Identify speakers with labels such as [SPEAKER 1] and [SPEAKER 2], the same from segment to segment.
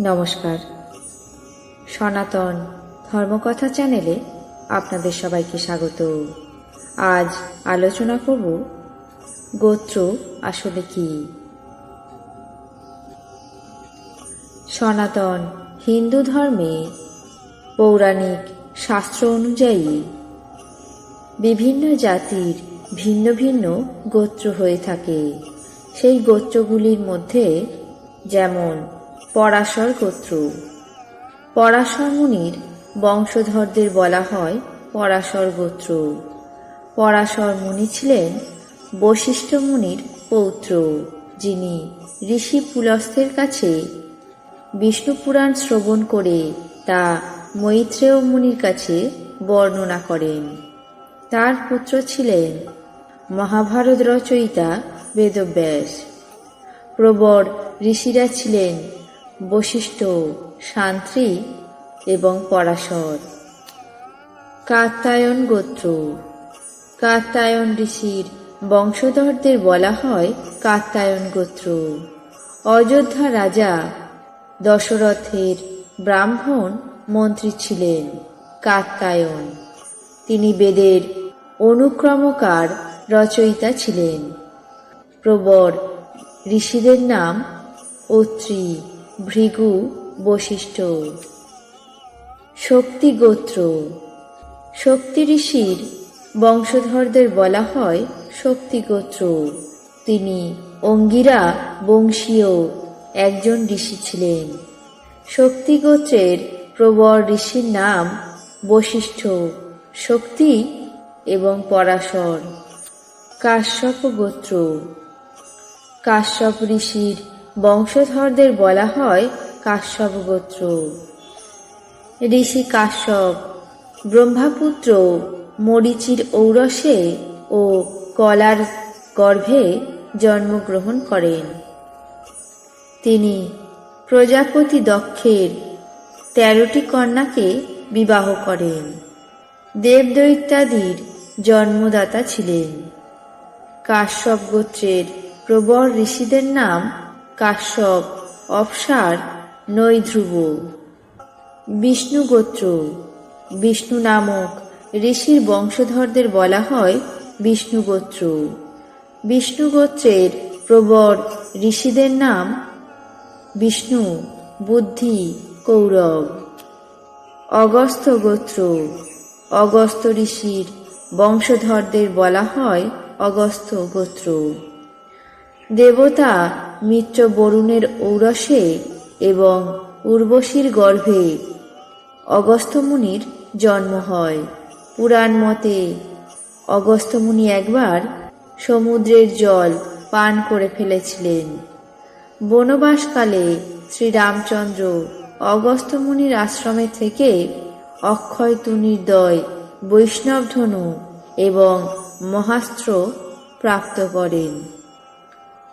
[SPEAKER 1] নমস্কার। সনাতন ধর্মকথা চ্যানেলে আপনাদের সবাইকে স্বাগত। আজ আলোচনা করব গোত্র আসলে কি? সনাতন হিন্দু ধর্মে পৌরাণিক শাস্ত্র অনুযায়ী বিভিন্ন জাতির ভিন্ন ভিন্ন গোত্র হয়ে থাকে। সেই গোত্রগুলির মধ্যে যেমন পরাশর গোত্র। পরাশর মুনির বংশধরদের বলা হয় পরাশর গোত্র। পরাশর মুনি ছিলেন বশিষ্ঠ মুনির পৌত্র, যিনি ঋষি পুলস্থের কাছে বিষ্ণু পুরাণ শ্রবণ করে তা মৈত্রেয় মুনির কাছে বর্ণনা করেন। তার পুত্র ছিলেন মহাভারত রচয়িতা বেদব্যাস। প্রবর ঋষিরা ছিলেন বশিষ্ঠ শান্ত্রী এবং পরাশর। কাত্তায়ন গোত্র। কাত্তায়ন ঋষির বংশধরদের বলা হয় কাত্তায়ন গোত্র। অযোধ্যা রাজা দশরথের ব্রাহ্মণ মন্ত্রী ছিলেন কাত্তায়ন তিনি বেদের অনুক্রমকার রচয়িতা ছিলেন। প্রবর ঋষিদের নাম অত্রি। ভৃগু বশিষ্ঠ। শক্তি গোত্র। শক্তি ঋষির বংশধরদের বলা হয় শক্তি গোত্র। তিনি অঙ্গিরা বংশীয় একজন ঋষি ছিলেন। শক্তি গোত্রের প্রবর ঋষির নাম বশিষ্ঠ। শক্তি এবং পরাশর। কাশ্যপ গোত্র। কাশ্যপ ঋষির বংশধরদের বলা হয় কাশ্যপ গোত্র ঋষি কাশ্যপ, ব্রহ্মাপুত্র, মরিচির ঔরসে ও কলার গর্ভে জন্মগ্রহণ করেন। তিনি প্রজাপতি দক্ষের তেরোটি কন্যাকে বিবাহ করেন। দেবদৈত্যাদির জন্মদাতা ছিলেন। কাশ্যপ গোত্রের প্রবর ঋষিদের নাম কাশ্যপ, অপসার নৈধ্রুব বিষ্ণু গোত্র বিষ্ণু নামক ঋষির বংশধরদের বলা হয় বিষ্ণু গোত্র বিষ্ণু গোত্রের প্রবর ঋষিদের নাম বিষ্ণু, বুদ্ধি, কৌরব। অগস্ত গোত্র অগস্ত ঋষির বংশধরদের বলা হয় অগস্ত গোত্র দেবতা মিত্র বরুণের ঔরসে এবং উর্বশীর গর্ভে অগস্ত্যমুনির জন্ম হয়। পুরাণ মতে অগস্ত্যমুনি একবার সমুদ্রের জল পান করে ফেলেছিলেন। বনবাসকালে শ্রীরামচন্দ্র অগস্ত্যমুনির আশ্রমে থেকে অক্ষয় তুনির দয় বৈষ্ণব এবং মহাস্ত্র প্রাপ্ত করেন।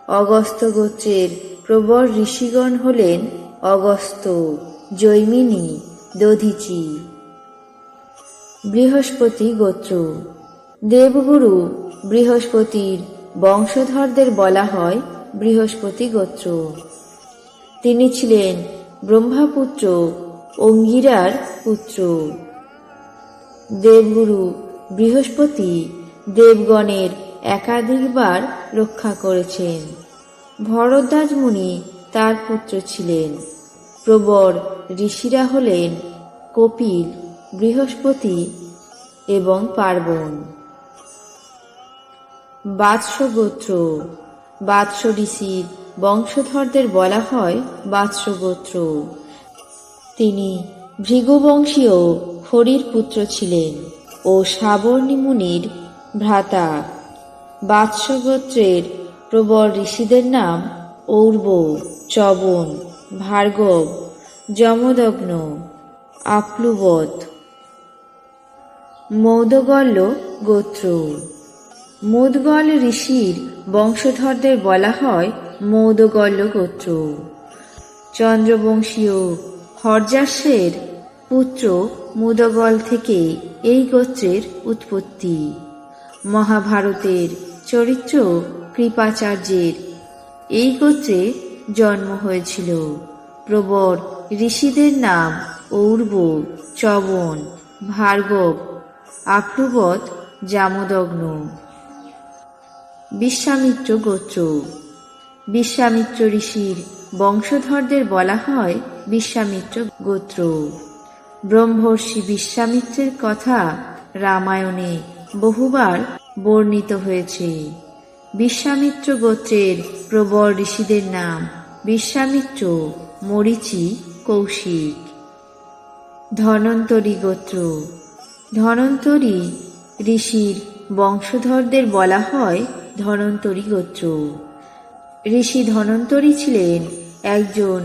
[SPEAKER 1] অগস্ত গোত্রের প্রবর ঋষিগণ হলেন অগস্ত জৈমিনী, দধিচি। বৃহস্পতি গোত্র। দেবগুরু বৃহস্পতির বংশধরদের বলা হয় বৃহস্পতি গোত্র। তিনি ছিলেন ব্রহ্মাপুত্র, অঙ্গিরার পুত্র। দেবগুরু বৃহস্পতি দেবগণের একাধিকবার রক্ষা করেছেন। ভরদ্বাজ মুনি তার পুত্র ছিলেন। প্রবর ঋষিরা হলেন কপিল, বৃহস্পতি এবং পার্বণ। বাৎস গোত্র বাৎস ঋষির বংশধরদের বলা হয় বাৎস গোত্র তিনি ভৃগুবংশীয় হরির পুত্র ছিলেন ও সাবর্ণী মুনির ভ্রাতা। বাৎস গোত্রের প্রবর ঋষিদের নাম ঔর্ব চবন, ভার্গব, যমদগ্ন আপ্লুবত মৌদগল্য গোত্র। মৌদগল ঋষির বংশধরদের বলা হয় মৌদগল্য গোত্র। চন্দ্রবংশীয় হরজাসের পুত্র মুদগল থেকে এই গোত্রের উৎপত্তি। মহাভারতের চরিত্র কৃপাচার্যের। এই গোত্রে জন্ম হয়েছিল। প্রবর ঋষিদের নাম ঔর্ব চবন ভার্গব আক্রবত জামদগ্ন। বিশ্বামিত্র গোত্র। বিশ্বামিত্র ঋষির বংশধরদের বলা হয় বিশ্বামিত্র গোত্র। ব্রহ্মর্ষি বিশ্বামিত্রের কথা রামায়ণে বহুবার বর্ণিত হয়েছে। বিশ্বামিত্র গোত্রের প্রবর ঋষিদের নাম বিশ্বামিত্র মরিচি কৌশিক। ধনন্তরী গোত্র। ধনন্তরী ঋষির বংশধরদের বলা হয় ধনন্তরী গোত্র। ঋষি ধনন্তরী ছিলেন একজন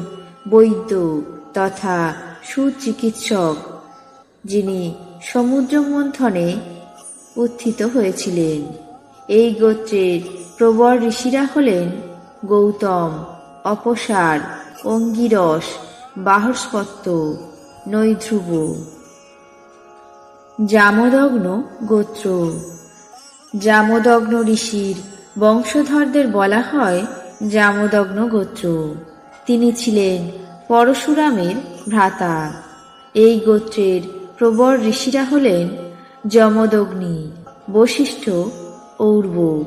[SPEAKER 1] বৈদ্য তথা সুচিকিৎসক, যিনি সমুদ্র মন্থনে উত্থিত হয়েছিলেন। এই গোত্রের প্রবর ঋষিরা হলেন গৌতম, অপসার, অঙ্গিরস, বাহস্পত্য, নৈধ্রুব। জামদগ্ন গোত্র। জামদগ্ন ঋষির বংশধরদের বলা হয় জামদগ্ন গোত্র। তিনি ছিলেন পরশুরামের ভ্রাতা। এই গোত্রের প্রবর ঋষিরা হলেন যমদগ্নি, বশিষ্ঠ ঔর্ব।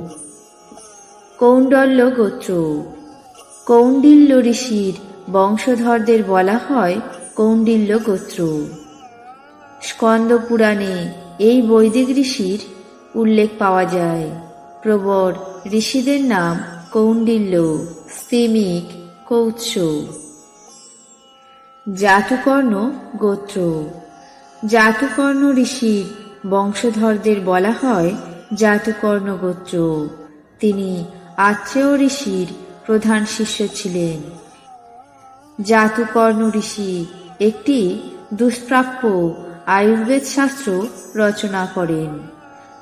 [SPEAKER 1] কৌণ্ডল্য গোত্র, কৌণ্ডিল্য ঋষির বংশধরদের বলা হয় কৌণ্ডিল্য গোত্র। স্কন্দ পুরাণে এই বৈদিক ঋষির উল্লেখ পাওয়া যায়। প্রবর ঋষিদের নাম কৌণ্ডিল্য, স্তিমিক, কৌৎস। জাতুকর্ণ গোত্র। জাতুকর্ণ ঋষির বংশধরদের বলা হয় জাতুকর্ণ গোত্র তিনি আত্রেয় ঋষির প্রধান শিষ্য ছিলেন। জাতুকর্ণ ঋষি একটি দুষ্প্রাপ্য আয়ুর্বেদ শাস্ত্র রচনা করেন।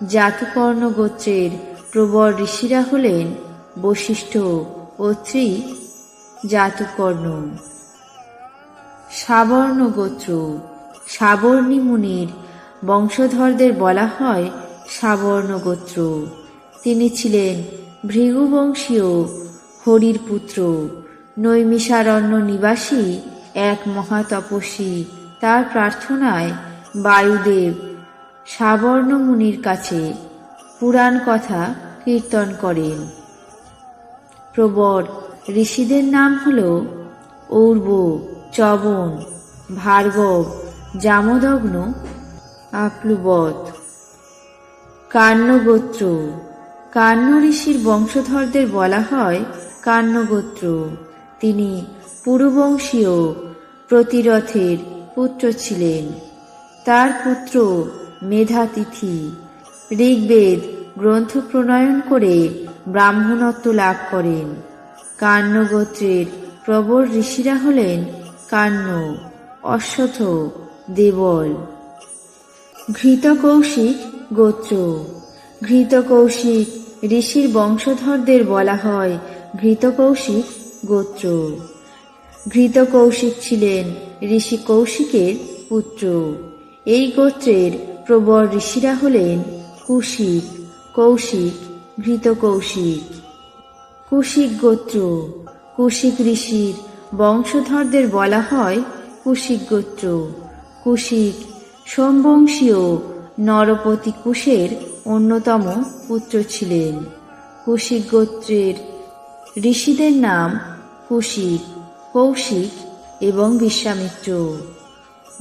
[SPEAKER 1] জাতুকর্ণ গোত্রের প্রবর ঋষিরা হলেন বশিষ্ঠ ও ত্রি জাতুকর্ণ সাবর্ণ গোত্র সাবর্ণী মুনির বংশধরদের বলা হয় সাবর্ণ গোত্র তিনি ছিলেন ভৃগুবংশীয় হরির পুত্র। নৈমিষারণ্য নিবাসী এক মহাতপস্বী। তার প্রার্থনায় বায়ুদেব সাবর্ণ মুনির কাছে পুরাণ কথা কীর্তন করেন। প্রবর ঋষিদের নাম হল ঔর্ব চবন ভার্গব, জামদগ্ন আপ্লুবত কান্নগোত্র কান্ন ঋষির বংশধরদের বলা হয় কান্নগোত্র তিনি পুরুবংশীয় প্রতিরথের পুত্র ছিলেন। তার পুত্র মেধাতিথি। ঋগ্বেদ গ্রন্থ প্রণয়ন করে ব্রাহ্মণত্ব লাভ করেন। কান্নগোত্রের প্রবর ঋষিরা হলেন কান্ন অশ্বথ দেবল। ঘৃতকৌশিক গোত্র। ঘৃতকৌশিক ঋষির বংশধরদের বলা হয় ঘৃতকৌশিক গোত্র। ঘৃতকৌশিক ছিলেন ঋষি কৌশিকের পুত্র। এই গোত্রের প্রবর ঋষিরা হলেন কুশিক, কৌশিক, ঘৃতকৌশিক। কুশিক গোত্র। কুশিক ঋষির বংশধরদের বলা হয় কুশিক গোত্র। কুশিক সোমবংশীয় নরপতি কুশের অন্যতম পুত্র ছিলেন। কুশিক গোত্রের ঋষিদের নাম কুশিক, কৌশিক এবং বিশ্বামিত্র।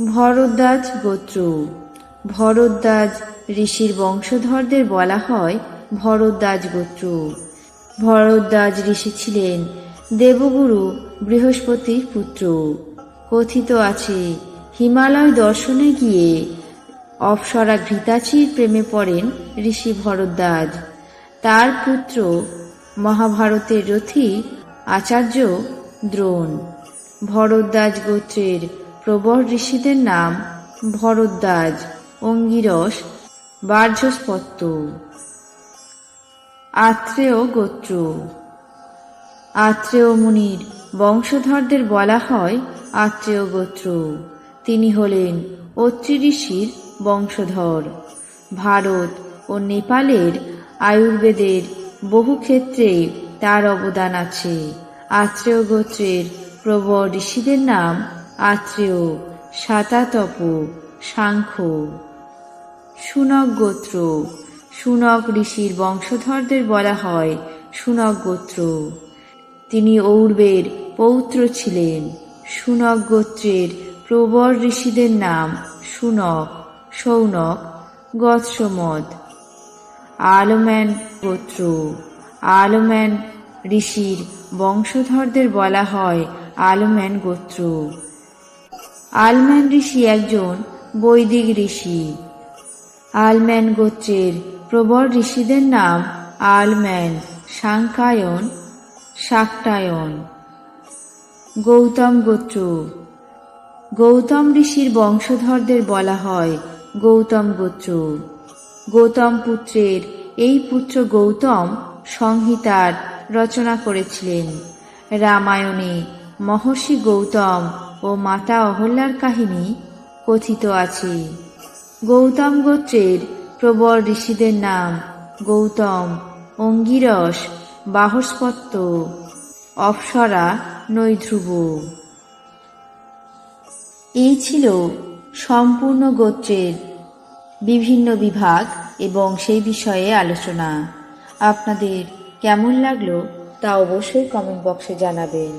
[SPEAKER 1] ভরদ্বাজ গোত্র। ভরদ্বাজ ঋষির বংশধরদের বলা হয় ভরদ্বাজ গোত্র। ভরদ্বাজ ঋষি ছিলেন দেবগুরু বৃহস্পতির পুত্র। কথিত আছে হিমালয় দর্শনে গিয়ে অপসরা ঘৃতাচির প্রেমে পড়েন ঋষি ভরদ্বাজ। তার পুত্র মহাভারতের রথী আচার্য দ্রোণ। ভরদ্বাজ গোত্রের প্রবর ঋষিদের নাম ভরদ্বাজ, অঙ্গিরস বার্ঝস্পত্য আত্রেয় গোত্র। আত্রেয় মুনির বংশধরদের বলা হয় আত্রেয় গোত্র। তিনি হলেন অত্রি ঋষির বংশধর। ভারত ও নেপালের আয়ুর্বেদের বহু ক্ষেত্রে তার অবদান আছে। আত্রেয় গোত্রের প্রবর ঋষিদের নাম আত্রেয়, সাতাতপ, সাংখ্য। সুনক গোত্র সুনক ঋষির বংশধরদের বলা হয় সুনক গোত্র তিনি ঔর্বের পৌত্র ছিলেন। সুনক গোত্রের প্রবর ঋষিদের নাম সুনক, সৌনক, গৎসমদ। আলম্যান গোত্র। আলম্যান ঋষির বংশধরদের বলা হয় আলম্যান গোত্র। আলম্যান ঋষি একজন বৈদিক ঋষি। আলম্যান গোত্রের প্রবর ঋষিদের নাম আলম্যান সাংকায়ন শাক্তায়ন গৌতম গোত্র। গৌতম ঋষির বংশধরদের বলা হয় গৌতম গোত্র। গৌতম পুত্রের এই পুত্র গৌতম সংহিতার রচনা করেছিলেন। রামায়ণে মহর্ষি গৌতম ও মাতা অহল্যার কাহিনী কথিত আছে। গৌতম গোত্রের প্রবর ঋষিদের নাম গৌতম অঙ্গিরস বাহস্পত্য। অপ্সরা নৈধ্রুব। এই ছিল সম্পূর্ণ গোত্রের বিভিন্ন বিভাগ এবং সেই বিষয়ে আলোচনা। আপনাদের কেমন লাগল তা অবশ্যই কমেন্ট বক্সে জানাবেন।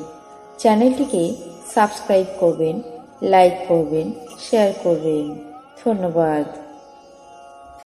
[SPEAKER 1] চ্যানেলটিকে সাবস্ক্রাইব করবেন লাইক করবেন শেয়ার করবেন। ধন্যবাদ।